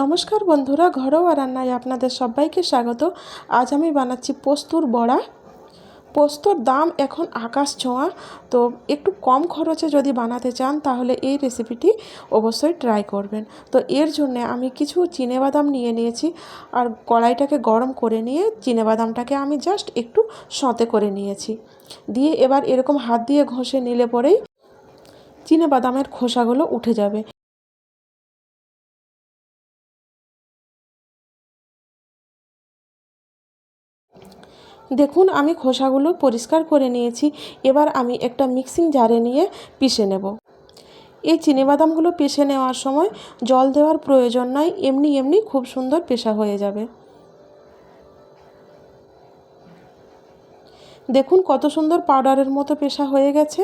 নমস্কার বন্ধুরা, ঘরোয়া রান্নায় আপনাদের সবাইকে স্বাগত। আজ আমি বানাচ্ছি পোস্তুর বড়া। পোস্তর দাম এখন আকাশ ছোঁয়া, তো একটু কম খরচে যদি বানাতে চান, তাহলে এই রেসিপিটি অবশ্যই ট্রাই করবেন। তো এর জন্য আমি কিছু চিনেবাদাম নিয়ে নিয়েছি, আর কড়াইটাকে গরম করে নিয়ে চিনেবাদামটাকে আমি জাস্ট একটু সঁতে করে নিয়েছি। দিয়ে এবার এরকম হাত দিয়ে ঘষে নিলে পরেই চিনেবাদামের খোসাগুলো উঠে যাবে। দেখুন, আমি খোসাগুলো পরিষ্কার করে নিয়েছি। এবার আমি একটা মিক্সিং জারে নিয়ে পিষে নেব। এই চিনিবাদামগুলো পিষে নেওয়ার সময় জল দেওয়ার প্রয়োজন নয়, এমনি এমনি খুব সুন্দর পেশা হয়ে যাবে। দেখুন, কত সুন্দর পাউডারের মতো পেশা হয়ে গেছে।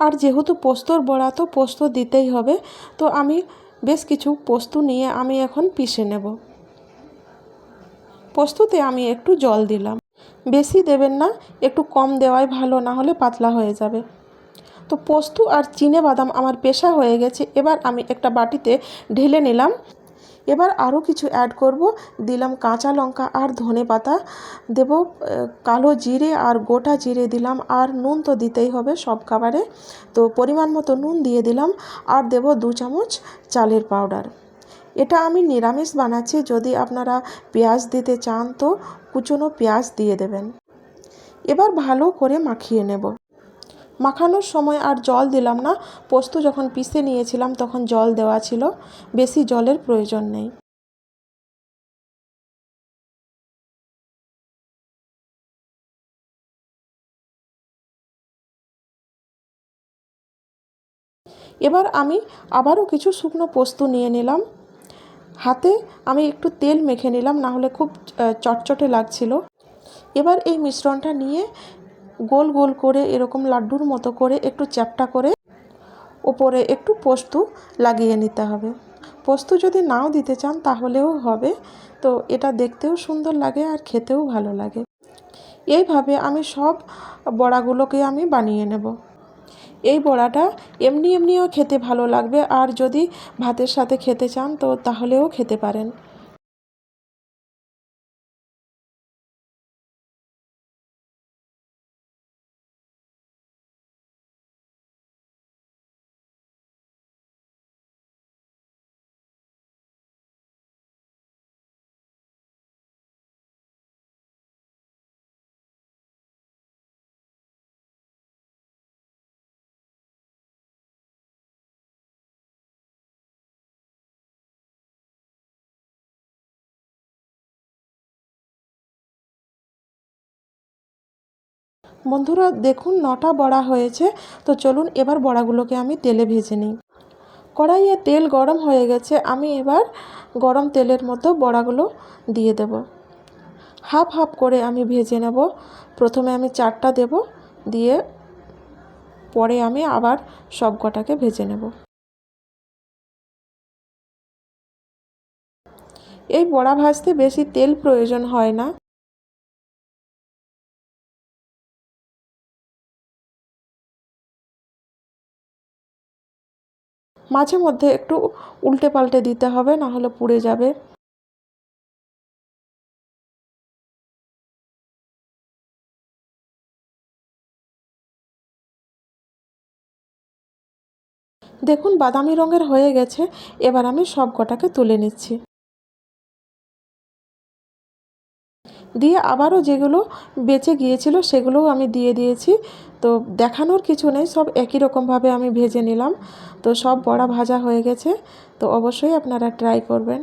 আর যেহেতু পোস্তর বড়া, তো পোস্ত দিতেই হবে। তো আমি বেশ কিছু পোস্ত নিয়ে আমি এখন পিষে নেব। পোস্ততে আমি একটু জল দিলাম। বেশি দেবেন না, একটু কম দেওয়াই ভালো, না হলে পাতলা হয়ে যাবে। তো পোস্ত আর চিনে বাদাম আমার পেশা হয়ে গেছে। এবার আমি একটা বাটিতে ঢেলে নিলাম। এবার আরও কিছু অ্যাড করব। দিলাম কাঁচা লঙ্কা আর ধনে পাতা। দেব কালো জিরে আর গোটা জিরে দিলাম আর নুন তো দিতেই হবে সব খাবারে। তো পরিমাণ মতো নুন দিয়ে দিলাম আর দেব দু চামচ চালের পাউডার এটা আমি নিরামিষ বানাচ্ছি, যদি আপনারা পেঁয়াজ দিতে চান তো কুচনো পেঁয়াজ দিয়ে দেবেন। এবার ভালো করে মাখিয়ে নেব। মাখানোর সময় আর জল দিলাম না। পোস্ত যখন পিষে নিয়েছিলাম তখন জল দেওয়া ছিল। বেশি জলের প্রয়োজন নেই। এবার আমি আবারও কিছু শুকনো পোস্ত নিয়ে নিলাম। হাতে আমি একটু তেল মেখে নিলাম না হলে খুব চটচটে লাগছিল। এবার এই মিশ্রণটা নিয়ে গোল গোল করে এরকম লাড্ডুর মতো করে একটু চ্যাপটা করে ওপরে একটু পোস্ত লাগিয়ে নিতে হবে। পোস্ত যদি নাও দিতে চান তাহলেও হবে। তো এটা দেখতেও সুন্দর লাগে আর খেতেও ভালো লাগে। এইভাবে আমি সব বড়াগুলোকে আমি বানিয়ে নেব। এই বড়াটা এমনি এমনিও খেতে ভালো লাগবে। আর যদি ভাতের সাথে খেতে চান তো তাহলেও খেতে পারেন। বন্ধুরা, দেখুন নটা বড়া হয়েছে। তো চলুন এবার বড়াগুলোকে আমি তেলে ভেজে নিই। কড়াইয়ে তেল গরম হয়ে গেছে, আমি এবার গরম তেলের মতো বড়াগুলো দিয়ে দেব। হাফ হাফ করে আমি ভেজে নেব। প্রথমে আমি চারটা দেব, দিয়ে পরে আমি আবার সব কটাকে ভেজে নেব। এই বড়া ভাজতে বেশি তেল প্রয়োজন হয় না। মাঝে মধ্যে একটু উল্টে পাল্টে দিতে হবে, না হলে পুড়ে যাবে। দেখুন, বাদামি রঙের হয়ে গেছে, এবার আমি সব কটাকে তুলে নিচ্ছি। দিয়ে আবারও যেগুলো বেঁচে গিয়েছিল সেগুলোও আমি দিয়ে দিয়েছি। তো দেখানোর কিছু নেই, সব একই রকমভাবে আমি ভেজে নিলাম। তো সব বড়া ভাজা হয়ে গেছে। তো অবশ্যই আপনারা ট্রাই করবেন।